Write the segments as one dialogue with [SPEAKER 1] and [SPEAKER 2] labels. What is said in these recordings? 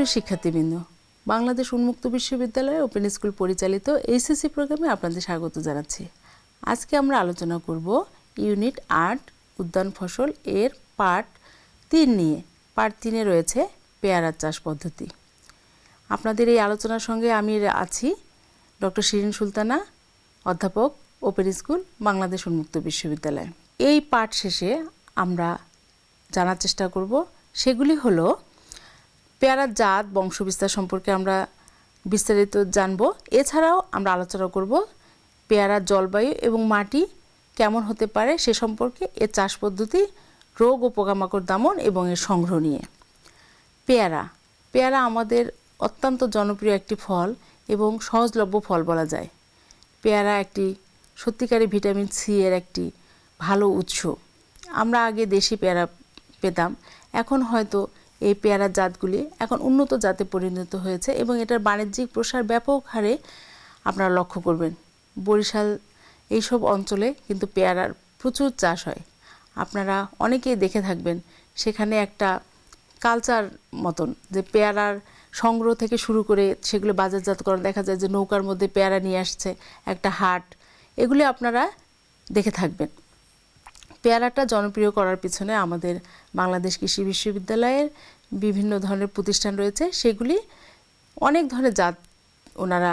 [SPEAKER 1] সুপ্রিয় শিক্ষার্থীবৃন্দ, বাংলাদেশ উন্মুক্ত বিশ্ববিদ্যালয় ওপেন স্কুল পরিচালিত এইচএসসি প্রোগ্রামে আপনাদের স্বাগত জানাচ্ছি। আজকে আমরা আলোচনা করব ইউনিট আট, উদ্যান ফসল এর পার্ট তিন নিয়ে। পার্ট তিনে রয়েছে পেয়ারা চাষ পদ্ধতি। আপনাদের এই আলোচনার সঙ্গে আমি আছি ডক্টর শিরিন সুলতানা, অধ্যাপক ওপেন স্কুল বাংলাদেশ উন্মুক্ত বিশ্ববিদ্যালয়। এই পাঠ শেষে আমরা জানার চেষ্টা করব, সেগুলি হলো পেয়ারার জাত, বংশবিস্তার সম্পর্কে আমরা বিস্তারিত জানব। এছাড়াও আমরা আলোচনা করব পেয়ারার জলবায়ু এবং মাটি কেমন হতে পারে সে সম্পর্কে, এর চাষ পদ্ধতি, রোগ ও পোকামাকড় দমন এবং এর সংগ্রহ নিয়ে। পেয়ারা পেয়ারা আমাদের অত্যন্ত জনপ্রিয় একটি ফল এবং সহজলভ্য ফল বলা যায়। পেয়ারা একটি সত্যিকারের ভিটামিন সি এর একটি ভালো উৎস। আমরা আগে দেশি পেয়ারা পেতাম, এখন হয়তো এই পেয়ারার জাতগুলি এখন উন্নত জাতে পরিণত হয়েছে এবং এটার বাণিজ্যিক প্রসার ব্যাপক হারে আপনারা লক্ষ্য করবেন। বরিশাল এইসব অঞ্চলে কিন্তু পেয়ারার প্রচুর চাষ হয়। আপনারা অনেকেই দেখে থাকবেন, সেখানে একটা কালচার মতন যে পেয়ারার সংগ্রহ থেকে শুরু করে সেগুলো বাজারজাতকরণ দেখা যায় যে নৌকার মধ্যে পেয়ারা নিয়ে আসছে, একটা হাট, এগুলি আপনারা দেখে থাকবেন। পেয়ারাটা জনপ্রিয় করার পিছনে আমাদের বাংলাদেশ কৃষি বিশ্ববিদ্যালয়ের বিভিন্ন ধরনের প্রতিষ্ঠান রয়েছে। সেগুলি অনেক ধরনের জাত ওনারা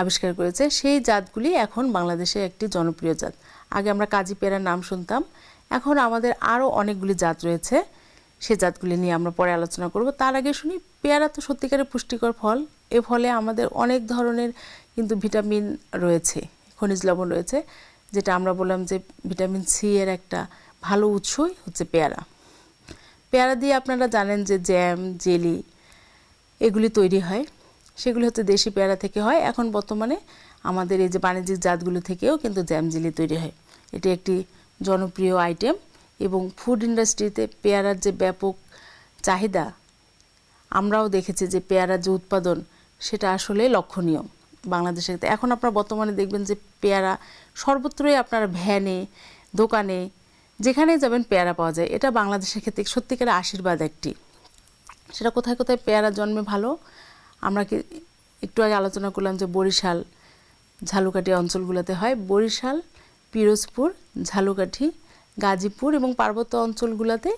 [SPEAKER 1] আবিষ্কার করেছে। সেই জাতগুলি এখন বাংলাদেশে একটি জনপ্রিয় জাত। আগে আমরা কাজী পেয়ারার নাম শুনতাম। এখন আমাদের আরও অনেকগুলি জাত রয়েছে। সে জাতগুলি নিয়ে আমরা পরে আলোচনা করব। তার আগে শুনি, পেয়ারা তো সত্যিকারের পুষ্টিকর ফল। এ ফলে আমাদের অনেক ধরনের কিন্তু ভিটামিন রয়েছে, খনিজ লবণ রয়েছে। যেটা আমরা বললাম যে ভিটামিন সি এর একটা ভালো উৎসই হচ্ছে পেয়ারা। পেয়ারা দিয়ে আপনারা জানেন যে জ্যাম, জেলি এগুলি তৈরি হয়। সেগুলি হচ্ছে দেশি পেয়ারা থেকে হয়। এখন বর্তমানে আমাদের এই যে বাণিজ্যিক জাতগুলো থেকেও কিন্তু জ্যাম, জেলি তৈরি হয়। এটি একটি জনপ্রিয় আইটেম এবং ফুড ইন্ডাস্ট্রিতে পেয়ারার যে ব্যাপক চাহিদা, আমরাও দেখেছি যে পেয়ারার যে উৎপাদন, সেটা আসলে লক্ষণীয়। বাংলাদেশে এখন আপনারা বর্তমানে দেখবেন যে পেয়ারা সর্বত্রই আপনার ভ্যানে, দোকানে যেখানে যাবেন পেয়ারা পাওয়া যায়। এটা বাংলাদেশের ক্ষেত্রে সত্যিকারের আশীর্বাদ একটি। সেটা কোথায় কোথায় পেয়ারা জন্মে ভালো? আমরা কি একটু আগে আলোচনা করলাম যে বরিশাল ঝালুকাঠি অঞ্চলগুলোতে হয়। বরিশাল, পিরোজপুর ঝালুকাঠি গাজীপুর এবং পার্বত্য অঞ্চলগুলোতে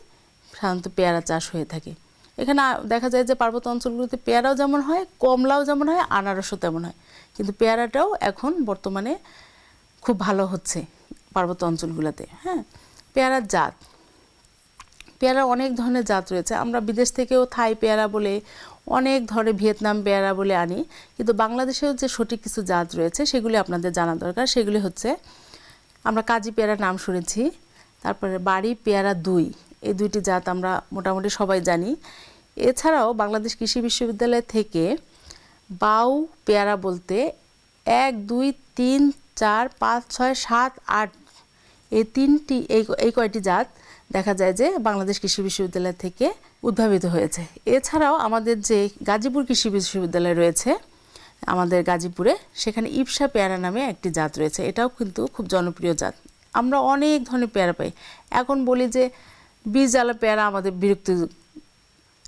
[SPEAKER 1] সাধারণত পেয়ারা চাষ হয়ে থাকে। এখানে দেখা যায় যে পার্বত্য অঞ্চলগুলোতে পেয়ারাও যেমন হয়, কমলাও যেমন হয়, আনারসও তেমন হয়। কিন্তু পেয়ারাটাও এখন বর্তমানে খুব ভালো হচ্ছে পার্বত্য অঞ্চলগুলোতে হ্যাঁ? পেয়ারার জাত। পেয়ারা অনেক ধরনের জাত রয়েছে। আমরা বিদেশ থেকেও থাই পেয়ারা বলে, অনেক ধরনের ভিয়েতনাম পেয়ারা বলে আনি। কিন্তু বাংলাদেশেও যে সঠিক কিছু জাত রয়েছে, সেগুলি আপনাদের জানা দরকার। সেগুলি হচ্ছে, আমরা কাজী পেয়ারার নাম শুনেছি, তারপরে বাড়ি পেয়ারা দুই। এই দুইটি জাত আমরা মোটামুটি সবাই জানি। এছাড়াও বাংলাদেশ কৃষি বিশ্ববিদ্যালয় থেকে বাউ পেয়ারা বলতে এক, দুই, তিন, চার, পাঁচ, ছয়, সাত, আট, এই তিনটি, এই এই কয়টি জাত দেখা যায় যে বাংলাদেশ কৃষি বিশ্ববিদ্যালয় থেকে উদ্ভাবিত হয়েছে। এছাড়াও আমাদের যে গাজীপুর কৃষি বিশ্ববিদ্যালয় রয়েছে, আমাদের গাজীপুরে সেখানে ইপসা পেয়ারা নামে একটি জাত রয়েছে। এটাও কিন্তু খুব জনপ্রিয় জাত। আমরা অনেক ধরনের পেয়ারা পাই। এখন বলি যে বীজ আলা পেয়ারা আমাদের বিরক্ত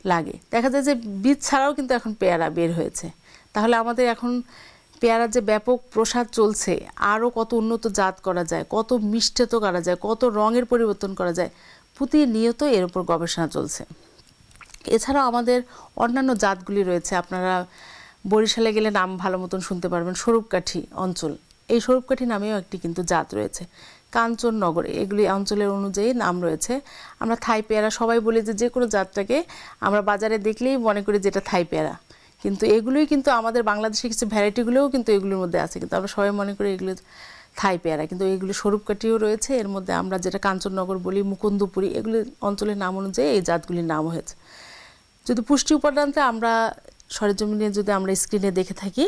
[SPEAKER 1] লাগে। দেখা যায় যে বীজ ছাড়াও কিন্তু এখন পেয়ারা বের হয়েছে। তাহলে আমাদের এখন পেয়ারার যে ব্যাপক প্রসাদ চলছে আরও কত উন্নত জাত করা যায়, কত মিষ্টত করা যায়, কত রঙের পরিবর্তন করা যায় প্রতিনিয়ত এর উপর গবেষণা চলছে। এছাড়াও আমাদের অন্যান্য জাতগুলি রয়েছে। আপনারা বরিশালে গেলে নাম ভালো মতন শুনতে পারবেন, স্বরূপকাঠি অঞ্চল। এই স্বরূপকাঠি নামেও একটি কিন্তু জাত রয়েছে। কাঞ্চননগর, এগুলি অঞ্চলের অনুযায়ী নাম রয়েছে। আমরা থাই পেয়ারা সবাই বলি যে যে কোনো জাতটাকে আমরা বাজারে দেখলেই মনে করি যেটা থাই পেয়ারা। কিন্তু এগুলোই কিন্তু আমাদের বাংলাদেশের কিছু ভ্যারাইটিগুলোও কিন্তু এগুলোর মধ্যে আছে। কিন্তু আমরা সবাই মনে করি এগুলো থাই পেয়ারা। কিন্তু এগুলো স্বরূপকাঠিও রয়েছে। এর মধ্যে আমরা যেটা কাঞ্চননগর বলি, মুকুন্দপুরি, এগুলি অঞ্চলের নাম অনুযায়ী এই জাতগুলির নাম হয়েছে। যদি পুষ্টি উপাদানটা আমরা সরেজমিনে যদি আমরা স্ক্রিনে দেখে থাকি,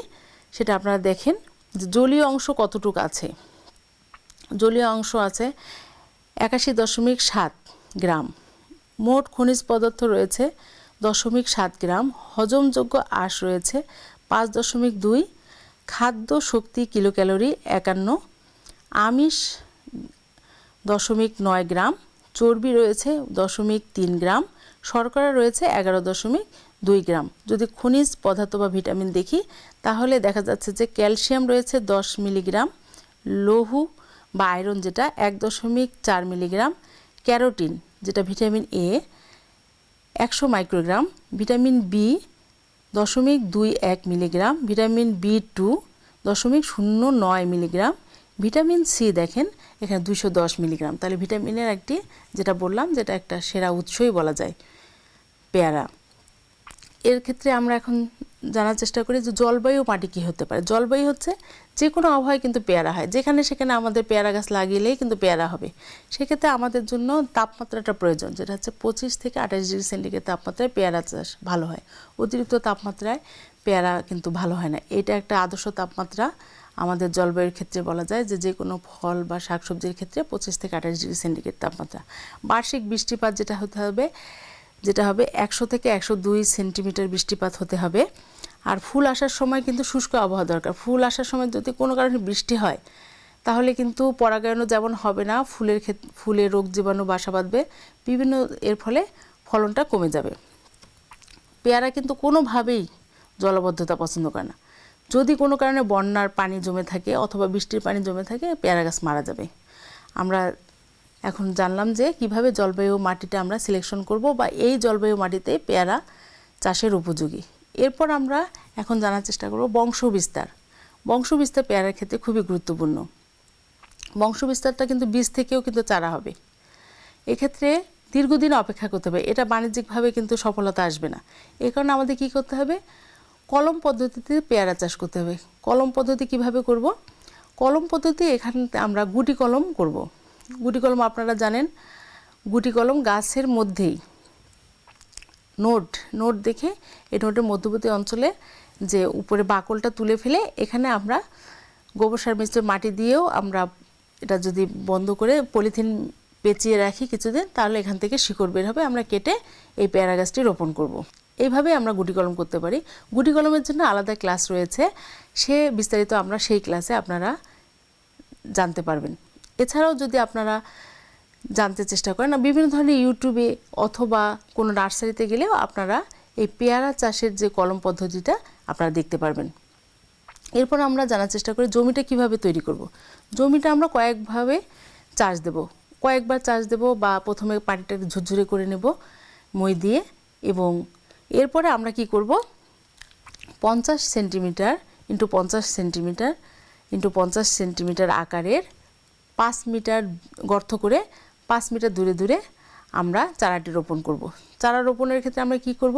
[SPEAKER 1] সেটা আপনারা দেখেন যে জলীয় অংশ কতটুকু আছে। জলীয় অংশ আছে একাশি দশমিক সাত গ্রাম। মোট খনিজ পদার্থ রয়েছে দশমিক সাত গ্রাম। হজমযোগ্য আঁশ রয়েছে পাঁচ দশমিক দুই। খাদ্য শক্তি কিলো ক্যালোরি একান্ন। আমিষ দশমিক নয় গ্রাম। চর্বি রয়েছে দশমিক তিন গ্রাম। শর্করা রয়েছে এগারো দশমিক দুই গ্রাম। যদি খনিজ পদার্থ বা ভিটামিন দেখি, তাহলে দেখা যাচ্ছে যে ক্যালসিয়াম রয়েছে দশ মিলিগ্রাম। লৌহ বা আয়রন যেটা এক দশমিক চার মিলিগ্রাম, ক্যারোটিন যেটা ভিটামিন এ একশো মাইক্রোগ্রাম, ভিটামিন বি দশমিক দুই এক মিলিগ্রাম, ভিটামিন বি টু দশমিক শূন্য নয় মিলিগ্রাম, ভিটামিন সি দেখেন এখানে দুশো দশ মিলিগ্রাম। তাহলে ভিটামিনের একটি যেটা বললাম, যেটা একটা সেরা উৎসই বলা যায়, পেয়ারা। এর ক্ষেত্রে আমরা এখন জানার চেষ্টা করি যে জলবায়ু মাটি কী হতে পারে? জলবায়ু হচ্ছে যে কোনো আবহাওয়ায় কিন্তু পেয়ারা হয়। যেখানে সেখানে আমাদের পেয়ারা গাছ লাগিলেই কিন্তু পেয়ারা হবে। সেক্ষেত্রে আমাদের জন্য তাপমাত্রাটা প্রয়োজন, যেটা হচ্ছে পঁচিশ থেকে আঠাশ ডিগ্রি সেন্টিগ্রেড তাপমাত্রায় পেয়ারা চাষ ভালো হয়। অতিরিক্ত তাপমাত্রায় পেয়ারা কিন্তু ভালো হয় না। এটা একটা আদর্শ তাপমাত্রা আমাদের জলবায়ুর ক্ষেত্রে বলা যায় যে যে কোনো ফল বা শাকসবজির ক্ষেত্রে পঁচিশ থেকে আঠাশ ডিগ্রি সেন্টিগ্রেড তাপমাত্রা। বার্ষিক বৃষ্টিপাত যেটা হতে হবে যেটা হবে একশো থেকে একশো দুই সেন্টিমিটার বৃষ্টিপাত হতে হবে। আর ফুল আসার সময় কিন্তু শুষ্ক আবহাওয়া দরকার। ফুল আসার সময় যদি কোনো কারণে বৃষ্টি হয়, তাহলে কিন্তু পরাগায়নও যেমন হবে না, ফুলের ক্ষেত্রে ফুলে রোগ জীবাণু বাসা বাঁধবে, বিভিন্ন এর ফলে ফলনটা কমে যাবে। পেয়ারা কিন্তু কোনোভাবেই জলবদ্ধতা পছন্দ করে না। যদি কোনো কারণে বন্যার পানি জমে থাকে অথবা বৃষ্টির পানি জমে থাকে, পেয়ারা গাছ মারা যাবে। আমরা এখন জানলাম যে কীভাবে জলবায়ু মাটিটা আমরা সিলেকশন করব বা এই জলবায়ু মাটিতে পেয়ারা চাষের উপযোগী। এরপর আমরা এখন জানার চেষ্টা করব বংশ বিস্তার বংশ বিস্তার পেয়ারার ক্ষেত্রে খুবই গুরুত্বপূর্ণ। বংশ বিস্তারটা কিন্তু বীজ থেকেও কিন্তু চারা হবে। এক্ষেত্রে দীর্ঘদিন অপেক্ষা করতে হবে। এটা বাণিজ্যিকভাবে কিন্তু সফলতা আসবে না। এ কারণে আমাদের কী করতে হবে? কলম পদ্ধতিতে পেয়ারা চাষ করতে হবে। কলম পদ্ধতি কীভাবে করব? কলম পদ্ধতি এখানে আমরা গুটি কলম করব। গুটি কলম আপনারা জানেন। গুটি কলম গাছের মধ্যেই। নোট নোট দেখে এই নোটের মধ্যবর্তী অঞ্চলে যে উপরে বাকলটা তুলে ফেলে, এখানে আমরা গোবর সার মিশ্র মাটি দিয়েও আমরা এটা যদি বন্ধ করে পলিথিন পেঁচিয়ে রাখি কিছুদিন, তাহলে এখান থেকে শিকড় বের হবে। আমরা কেটে এই পেয়ারা গাছটি রোপণ করব। এইভাবে আমরা গুটি কলম করতে পারি। গুটি কলমের জন্য আলাদা ক্লাস রয়েছে। সে বিস্তারিত আমরা সেই ক্লাসে আপনারা জানতে পারবেন। এছাড়াও যদি আপনারা জানতে চেষ্টা করেন বিভিন্ন ধরনের ইউটিউবে অথবা কোনো নার্সারিতে গেলেও আপনারা এই পেয়ারা চাষের যে কলম পদ্ধতিটা আপনারা দেখতে পারবেন। এরপর আমরা জানার চেষ্টা করি জমিটা কীভাবে তৈরি করব। জমিটা আমরা কয়েকভাবে চাষ দেব। কয়েকবার চাষ দেব বা প্রথমে পানিটাকে ঝুরঝুরে করে নেব, মই দিয়ে, এবং এরপরে আমরা কি করব? পঞ্চাশ সেন্টিমিটার ইন্টু পঞ্চাশ সেন্টিমিটার ইন্টু পঞ্চাশ সেন্টিমিটার আকারের পাঁচ মিটার গর্ত করে পাঁচ মিটার দূরে দূরে আমরা চারাটি রোপণ করব। চারা রোপণের ক্ষেত্রে আমরা কি করব?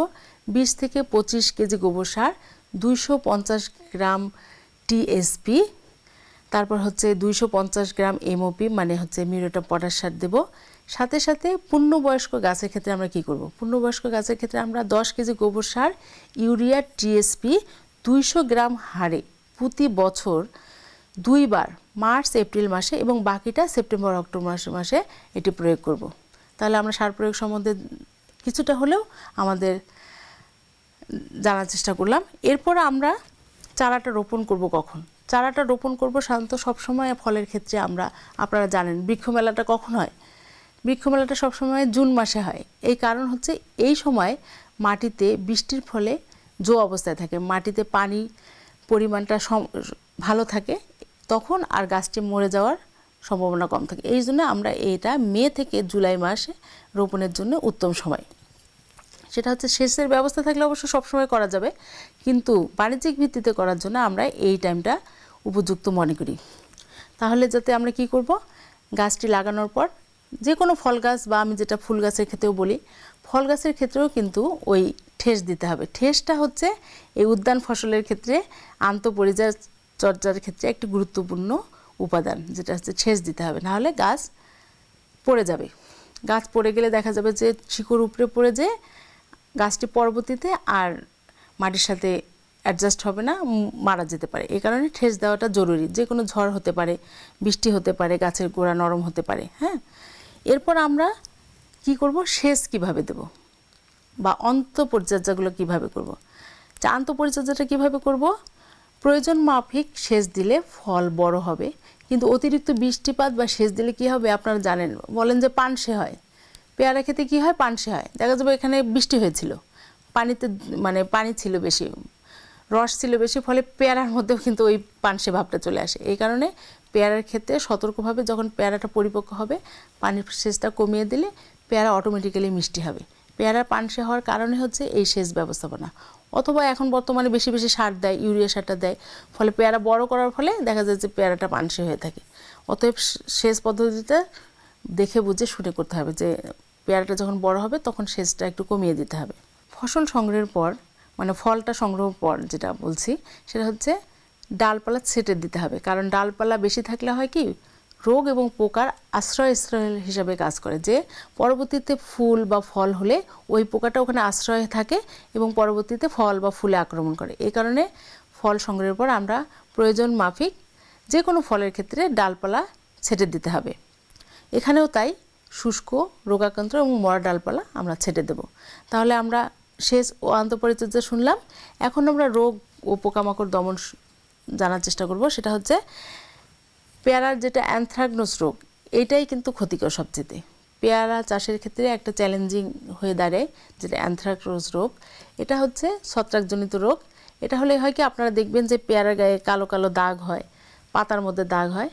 [SPEAKER 1] বিশ থেকে পঁচিশ কেজি গোবর সার, দুইশো পঞ্চাশ গ্রাম টিএসপি তারপর হচ্ছে দুইশো পঞ্চাশ গ্রাম এমওপি মানে হচ্ছে মিউরেটা পটাশ সার দেবো। সাথে সাথে পূর্ণবয়স্ক গাছের ক্ষেত্রে আমরা কি করব? পূর্ণবয়স্ক গাছের ক্ষেত্রে আমরা দশ কেজি গোবর সার, ইউরিয়া টিএসপি দুইশো গ্রাম হারে প্রতি বছর দুইবার মার্চ, এপ্রিল মাসে এবং বাকিটা সেপ্টেম্বর, অক্টোবর মাসে মাসে এটি প্রয়োগ করব। তাহলে আমরা সার প্রয়োগ সম্বন্ধে কিছুটা হলেও আমাদের জানার চেষ্টা করলাম। এরপর আমরা চারাটা রোপণ করব কখন? চারাটা রোপণ করব সাধারণত সবসময় ফলের ক্ষেত্রে আমরা, আপনারা জানেন বৃক্ষ মেলাটা কখন হয়? বৃক্ষ মেলাটা সবসময় জুন মাসে হয়। এই কারণ হচ্ছে এই সময় মাটিতে বৃষ্টির ফলে জো অবস্থায় থাকে। মাটিতে পানি পরিমাণটা ভালো থাকে তখন আর গাছটি মরে যাওয়ার সম্ভাবনা কম থাকে। এই জন্য আমরা এটা মে থেকে জুলাই মাসে রোপণের জন্য উত্তম সময়। সেটা হচ্ছে সেচের ব্যবস্থা থাকলে অবশ্য সবসময় করা যাবে, কিন্তু বাণিজ্যিক ভিত্তিতে করার জন্য আমরা এই টাইমটা উপযুক্ত মনে করি। তাহলে যাতে আমরা কি করব? গাছটি লাগানোর পর যে কোনো ফল গাছ বা আমি যেটা ফুল গাছের ক্ষেত্রেও বলি, ফল গাছের ক্ষেত্রেও কিন্তু ওই ঠেস দিতে হবে। ঠেসটা হচ্ছে এই উদ্যান ফসলের ক্ষেত্রে আন্তঃপরিচর্যার ক্ষেত্রে একটি গুরুত্বপূর্ণ উপাদান, যেটা হচ্ছে ঠেস দিতে হবে। নাহলে গাছ পড়ে যাবে। গাছ পড়ে গেলে দেখা যাবে যে শিকড় উপরে পড়ে যে গাছটি পরবর্তীতে আর মাটির সাথে অ্যাডজাস্ট হবে না মারা যেতে পারে। এই কারণে ঠেস দেওয়াটা জরুরি। যে কোনো ঝড় হতে পারে, বৃষ্টি হতে পারে, গাছের গোড়া নরম হতে পারে হ্যাঁ? এরপর আমরা কি করব? শেষ কীভাবে দেব? বা অন্তঃপরিচর্যাগুলো কীভাবে করব। চা আন্তঃপরিচর্যাটা কীভাবে করব? প্রয়োজন মাফিক সেচ দিলে ফল বড় হবে। কিন্তু অতিরিক্ত বৃষ্টিপাত বা সেচ দিলে কি হবে আপনারা জানেন। বলেন যে পানসে হয়। পেয়ারা খেতে কি হয়? পানসে হয়। দেখা যাবে এখানে বৃষ্টি হয়েছিল। পানিতে মানে পানি ছিল বেশি, রস ছিল বেশি, ফলে পেয়ারার মধ্যেও কিন্তু ওই পানসে ভাবটা চলে আসে। এই কারণে পেয়ারার ক্ষেত্রে সতর্কভাবে যখন পেয়ারাটা পরিপক্ক হবে, পানির সেচটা কমিয়ে দিলে পেয়ারা অটোমেটিক্যালি মিষ্টি হবে। পেয়ারার পানসে হওয়ার কারণে হচ্ছে এই সেচ ব্যবস্থাপনা। অথবা এখন বর্তমানে বেশি বেশি সার দেয়, ইউরিয়া সারটা দেয়। ফলে পেয়ারা বড় করার ফলে দেখা যায় যে পেয়ারাটা পানসে হয়ে থাকে। অতএব সেচ পদ্ধতিতে দেখে বুঝে শুনে করতে হবে যে পেয়ারাটা যখন বড় হবে তখন সেচটা একটু কমিয়ে দিতে হবে। ফসল সংগ্রহের পর মানে ফলটা সংগ্রহ পর যেটা বলছি, সেটা হচ্ছে ডালপালা ছেটে দিতে হবে। কারণ ডালপালা বেশি থাকলে হয় কি রোগ এবং পোকার আশ্রয়স্থল হিসাবে কাজ করে যে পরবর্তীতে ফুল বা ফল হলে ওই পোকাটা ওখানে আশ্রয় থাকে এবং পরবর্তীতে ফল বা ফুলে আক্রমণ করে। এই কারণে ফল সংগ্রহের পর আমরা প্রয়োজন মাফিক যে কোনো ফলের ক্ষেত্রে ডালপালা ছেটে দিতে হবে। এখানেও তাই শুষ্ক, রোগাক্রান্ত এবং মরা ডালপালা আমরা ছেটে দেব। তাহলে আমরা শেষ ও আন্তপরিচর্যা শুনলাম। এখন আমরা রোগ ও পোকামাকড় দমন জানার চেষ্টা করব। সেটা হচ্ছে পেয়ারার যেটা অ্যানথ্রাকনোস রোগ, এটাই কিন্তু ক্ষতিকর সবচেয়ে। পেয়ারা চাষের ক্ষেত্রে একটা চ্যালেঞ্জিং হয়ে দাঁড়ায় যেটা অ্যানথ্রাকনোস রোগ। এটা হচ্ছে ছত্রাকজনিত রোগ। এটা হলে হয় কি, আপনারা দেখবেন যে পেয়ারার গায়ে কালো কালো দাগ হয়, পাতার মধ্যে দাগ হয়।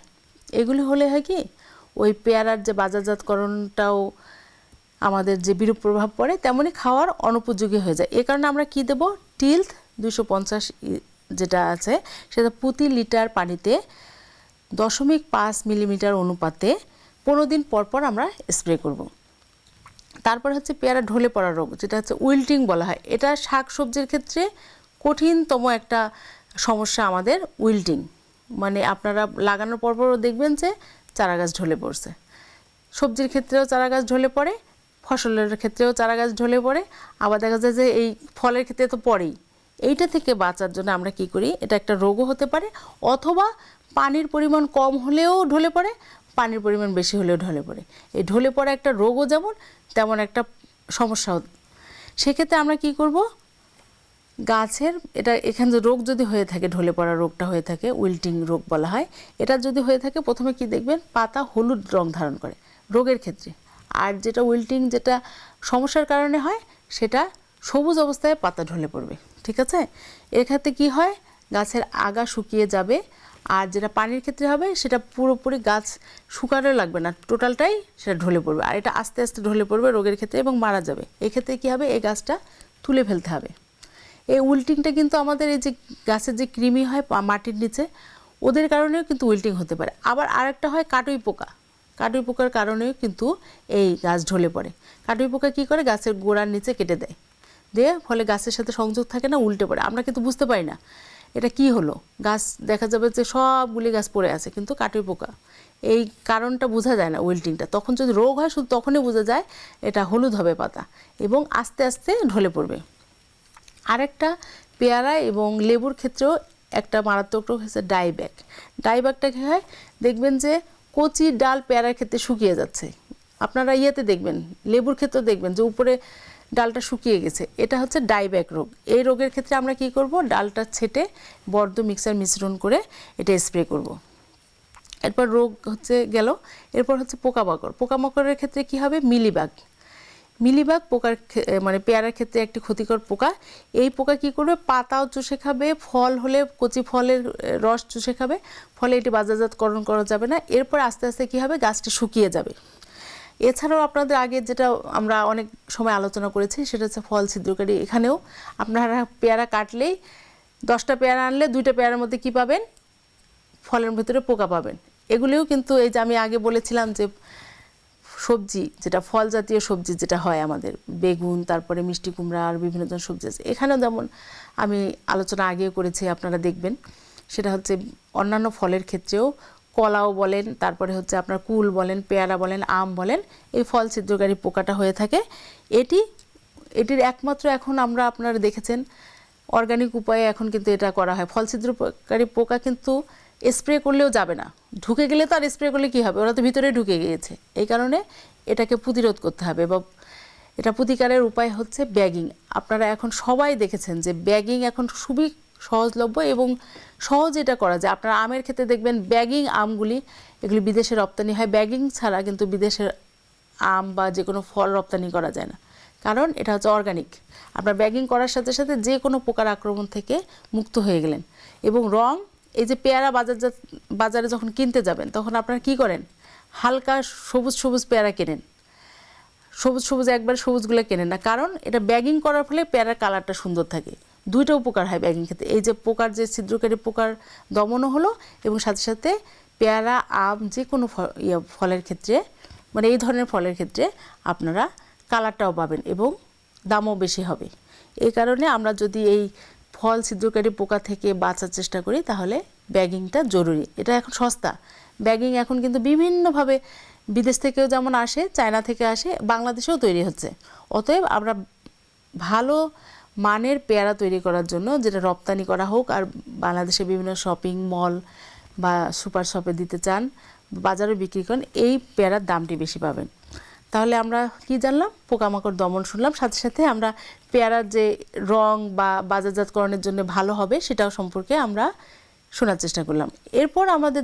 [SPEAKER 1] এগুলি হলে হয় কি, ওই পেয়ারার যে বাজারজাতকরণটাও আমাদের যে বিরূপ প্রভাব পড়ে, তেমনি খাওয়ার অনুপযোগী হয়ে যায়। এ কারণে আমরা কি দেব? টিলথ দুশো যেটা আছে, সেটা প্রতি লিটার পানিতে দশমিক পাঁচ মিলিমিটার অনুপাতে পনেরো দিন পর পর আমরা স্প্রে করব। তারপর হচ্ছে পেয়ারা ঢলে পড়া রোগ, যেটা হচ্ছে উইল্টিং বলা হয়। এটা শাক সবজির ক্ষেত্রে কঠিনতম একটা সমস্যা আমাদের উইল্টিং। মানে আপনারা লাগানোর পর পরও দেখবেন যে চারা গাছ ঢলে পড়ছে। সবজির ক্ষেত্রেও চারা গাছ ঢলে পড়ে, ফসলের ক্ষেত্রেও চারা গাছ ঢলে পড়ে। আবার দেখা যায় যে এই ফলের ক্ষেত্রে তো পড়েই। এইটা থেকে বাঁচার জন্য আমরা কি করি, এটা একটা রোগও হতে পারে, অথবা পানির পরিমাণ কম হলেও ঢলে পড়ে, পানির পরিমাণ বেশি হলেও ঢলে পড়ে। এই ঢলে পড়া একটা রোগও যেমন, তেমন একটা সমস্যাও। সেক্ষেত্রে আমরা কি করব? গাছের, এটা এখানে যে রোগ যদি হয়ে থাকে, ঢলে পড়া রোগটা হয়ে থাকে, উইল্টিং রোগ বলা হয়, এটা যদি হয়ে থাকে, প্রথমে কি দেখবেন? পাতা হলুদ রং ধারণ করে, রোগের ক্ষেত্রে। আর যেটা উইল্টিং, যেটা সমস্যার কারণে হয়, সেটা সবুজ অবস্থায় পাতা ঢলে পড়বে, ঠিক আছে? এর ক্ষেত্রে কি হয়? গাছের আগা শুকিয়ে যাবে আর যেটা পানির ক্ষেত্রে হবে, সেটা পুরোপুরি গাছ শুকানো লাগবে না। টোটালটাই সেটা ঢলে পড়বে। আর এটা আস্তে আস্তে ঢলে পড়বে রোগের ক্ষেত্রে এবং মারা যাবে। এক্ষেত্রে কী হবে? এই গাছটা তুলে ফেলতে হবে। এই উইল্টিংটা কিন্তু আমাদের এই যে গাছের যে কৃমি হয় মাটির নিচে, ওদের কারণেও কিন্তু উইল্টিং হতে পারে। আবার আরেকটা হয় কাটুই পোকা। কাটুই পোকার কারণেও কিন্তু এই গাছ ঢলে পড়ে। কাটুই পোকা কী করে? গাছের গোড়ার নিচে কেটে দেয়। দিয়ে ফলে গাছের সাথে সংযোগ থাকে না, উল্টে পড়ে। আমরা কিন্তু বুঝতে পারি না এটা কি হলো? গাছ, দেখা যাবে যে সবগুলি গাছ পড়ে আছে, কিন্তু কাটুই পোকা। এই কারণটা বোঝা যায় না উইল্টিংটা তখন যদি রোগ হয়, শুধু তখনই বোঝা যায় এটা হলুদ হবে পাতা এবং আস্তে আস্তে ঢলে পড়বে। আরেকটা পেয়ারা এবং লেবুর ক্ষেত্রেও একটা মারাত্মক রোগ হচ্ছে ডাইব্যাক। ডাইব্যাকটা কী হয়? দেখবেন যে কচি ডাল পেয়ারার ক্ষেত্রে শুকিয়ে যাচ্ছে। আপনারা ইয়েতে দেখবেন, লেবুর ক্ষেত্রেও দেখবেন যে উপরে ডালটা শুকিয়ে গেছে। এটা হচ্ছে ডাইব্যাক রোগ। এই রোগের ক্ষেত্রে আমরা কি করব? ডালটা ছেটে বর্ধ মিক্সার মিশ্রণ করে এটা স্প্রে করব। এরপর রোগ হচ্ছে গেল। এরপর হচ্ছে পোকামাকড়। পোকামাকড়ের ক্ষেত্রে কি হবে? মিলিবাগ। মিলিবাগ পোকার মানে পেয়ারার ক্ষেত্রে একটি ক্ষতিকর পোকা। এই পোকা কি করবে? পাতাও চুষে খাবে, ফল হলে কচি ফলের রস চুষে খাবে। ফলে এটি বাজারজাতকরণ করা যাবে না। এরপর আস্তে আস্তে কি হবে? গাছটি শুকিয়ে যাবে। এছাড়াও আপনাদের আগে যেটা আমরা অনেক সময় আলোচনা করেছি, সেটা হচ্ছে ফল ছিদ্রকারী। এখানেও আপনারা পেয়ারা কাটলেই দশটা পেয়ারা আনলে দুইটা পেয়ারার মধ্যে কি পাবেন? ফলের ভিতরে পোকা পাবেন। এগুলিও কিন্তু এই যে আমি আগে বলেছিলাম যে সবজি, যেটা ফল জাতীয় সবজি যেটা হয় আমাদের, বেগুন, তারপরে মিষ্টি কুমড়া আর বিভিন্ন ধরনের সবজি আছে। এখানেও যেমন আমি আলোচনা আগেও করেছি, আপনারা দেখবেন। সেটা হচ্ছে অন্যান্য ফলের ক্ষেত্রেও কলাও বলেন, তারপরে হচ্ছে আপনার কুল বলেন, পেয়ারা বলেন, আম বলেন, এই ফল ছিদ্রকারী পোকাটা হয়ে থাকে। এটি, এটির একমাত্র এখন আমরা আপনারা দেখেছেন অর্গানিক উপায়ে এখন কিন্তু এটা করা হয়। ফল ছিদ্রকারী পোকা কিন্তু স্প্রে করলেও যাবে না। ঢুকে গেলে তো আর স্প্রে করলে কী হবে? ওরা তো ভিতরে ঢুকে গিয়েছে। এই কারণে এটাকে প্রতিরোধ করতে হবে বা এটা প্রতিকারের উপায় হচ্ছে ব্যাগিং আপনারা এখন সবাই দেখেছেন যে ব্যাগিং এখন খুবই সহজলভ্য এবং সহজ এটা করা যায়। আপনারা আমের ক্ষেত্রে দেখবেন ব্যাগিং আমগুলি এগুলি বিদেশে রপ্তানি হয়। ব্যাগিং ছাড়া কিন্তু বিদেশের আম বা যে কোনো ফল রপ্তানি করা যায় না। কারণ এটা হচ্ছে অর্গানিক আপনার ব্যাগিং করার সাথে সাথে যে কোনো পোকার আক্রমণ থেকে মুক্ত হয়ে গেলেন। এবং রং, এই যে পেয়ারা বাজার বাজারে যখন কিনতে যাবেন, তখন আপনারা কি করেন? হালকা সবুজ সবুজ পেয়ারা কেনেন। সবুজ সবুজ একবার সবুজগুলো কেনেন না। কারণ এটা ব্যাগিং করার ফলে পেয়ারার কালারটা সুন্দর থাকে। দুইটা উপকার হয় ব্যাগিং ক্ষেত্রে। এই যে পোকার যে ছিদ্রকারী পোকার দমনও হলো এবং সাথে সাথে পেয়ারা, আম যে কোনো ইয়ে ফলের ক্ষেত্রে মানে এই ধরনের ফলের ক্ষেত্রে আপনারা কালারটাও পাবেন এবং দামও বেশি হবে। এই কারণে আমরা যদি এই ফল ছিদ্রকারী পোকা থেকে বাঁচার চেষ্টা করি, তাহলে ব্যাগিংটা জরুরি। এটা এখন সস্তা। ব্যাগিং এখন কিন্তু বিভিন্নভাবে বিদেশ থেকেও যেমন আসে, চায়না থেকে আসে, বাংলাদেশেও তৈরি হচ্ছে। অতএব আমরা ভালো মানের পেয়ারা তৈরি করার জন্য, যেটা রপ্তানি করা হোক আর বাংলাদেশে বিভিন্ন শপিং মল বা সুপার শপে দিতে চান, বাজারে বিক্রি করেন, এই পেয়ারার দামটি বেশি পাবেন। তাহলে আমরা কি জানলাম? পোকামাকড় দমন শুনলাম। সাথে সাথে আমরা পেয়ারার যে রং বা বাজারজাতকরণের জন্য ভালো হবে সেটাও সম্পর্কে আমরা শোনার চেষ্টা করলাম। এরপর আমাদের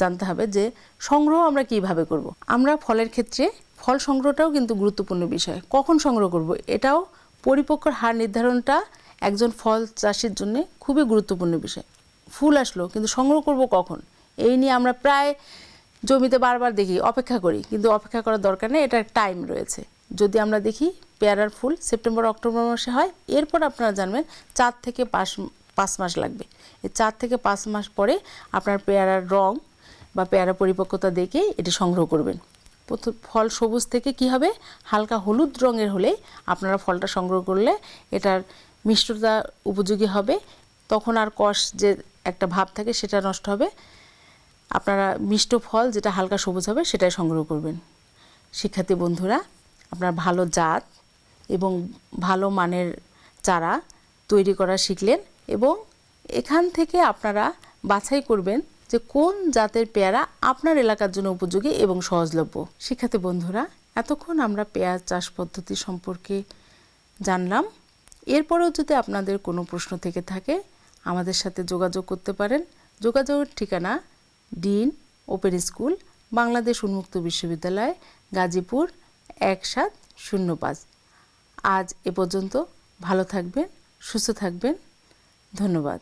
[SPEAKER 1] জানতে হবে যে সংগ্রহ আমরা কীভাবে করব। আমরা ফলের ক্ষেত্রে ফল সংগ্রহটাও কিন্তু গুরুত্বপূর্ণ বিষয়। কখন সংগ্রহ করব? এটাও পরিপক্কর হার নির্ধারণটা একজন ফল চাষির জন্য খুবই গুরুত্বপূর্ণ বিষয়। ফুল আসলো, কিন্তু সংগ্রহ করব কখন? এই নিয়ে আমরা প্রায় জমিতে বারবার দেখি, অপেক্ষা করি, কিন্তু অপেক্ষা করার দরকার নেই, এটার টাইম রয়েছে। যদি আমরা দেখি পেয়ারার ফুল, সেপ্টেম্বর, অক্টোবর মাসে হয়, এরপর আপনারা জানবেন চার থেকে পাঁচ পাঁচ মাস লাগবে। এই চার থেকে পাঁচ মাস পরে আপনার পেয়ারার রং বা পেয়ারা পরিপক্কতা দেখে এটি সংগ্রহ করবেন। প্রথম ফল সবুজ থেকে কি হবে? হালকা হলুদ রঙের হলে আপনারা ফলটা সংগ্রহ করলে এটার মিষ্টতা উপযোগী হবে। তখন আর কষ যে একটা ভাব থাকে সেটা নষ্ট হবে। আপনারা মিষ্ট ফল যেটা হালকা সবুজ হবে সেটাই সংগ্রহ করবেন। শিক্ষার্থী বন্ধুরা, আপনার ভালো জাত এবং ভালো মানের চারা তৈরি করা শিখলেন এবং এখান থেকে আপনারা বাছাই করবেন যে কোন জাতের পেয়ারা আপনার এলাকার জন্য উপযোগী এবং সহজলভ্য? শিক্ষার্থী বন্ধুরা, এতক্ষণ আমরা পেঁয়াজ চাষ পদ্ধতি সম্পর্কে জানলাম। এরপরেও যদি আপনাদের কোনো প্রশ্ন থেকে থাকে, আমাদের সাথে যোগাযোগ করতে পারেন। যোগাযোগের ঠিকানা ডিন ওপেন স্কুল, বাংলাদেশ উন্মুক্ত বিশ্ববিদ্যালয়, গাজীপুর এক সাত শূন্য পাঁচ। আজ এ পর্যন্ত ভালো থাকবেন, সুস্থ থাকবেন। ধন্যবাদ।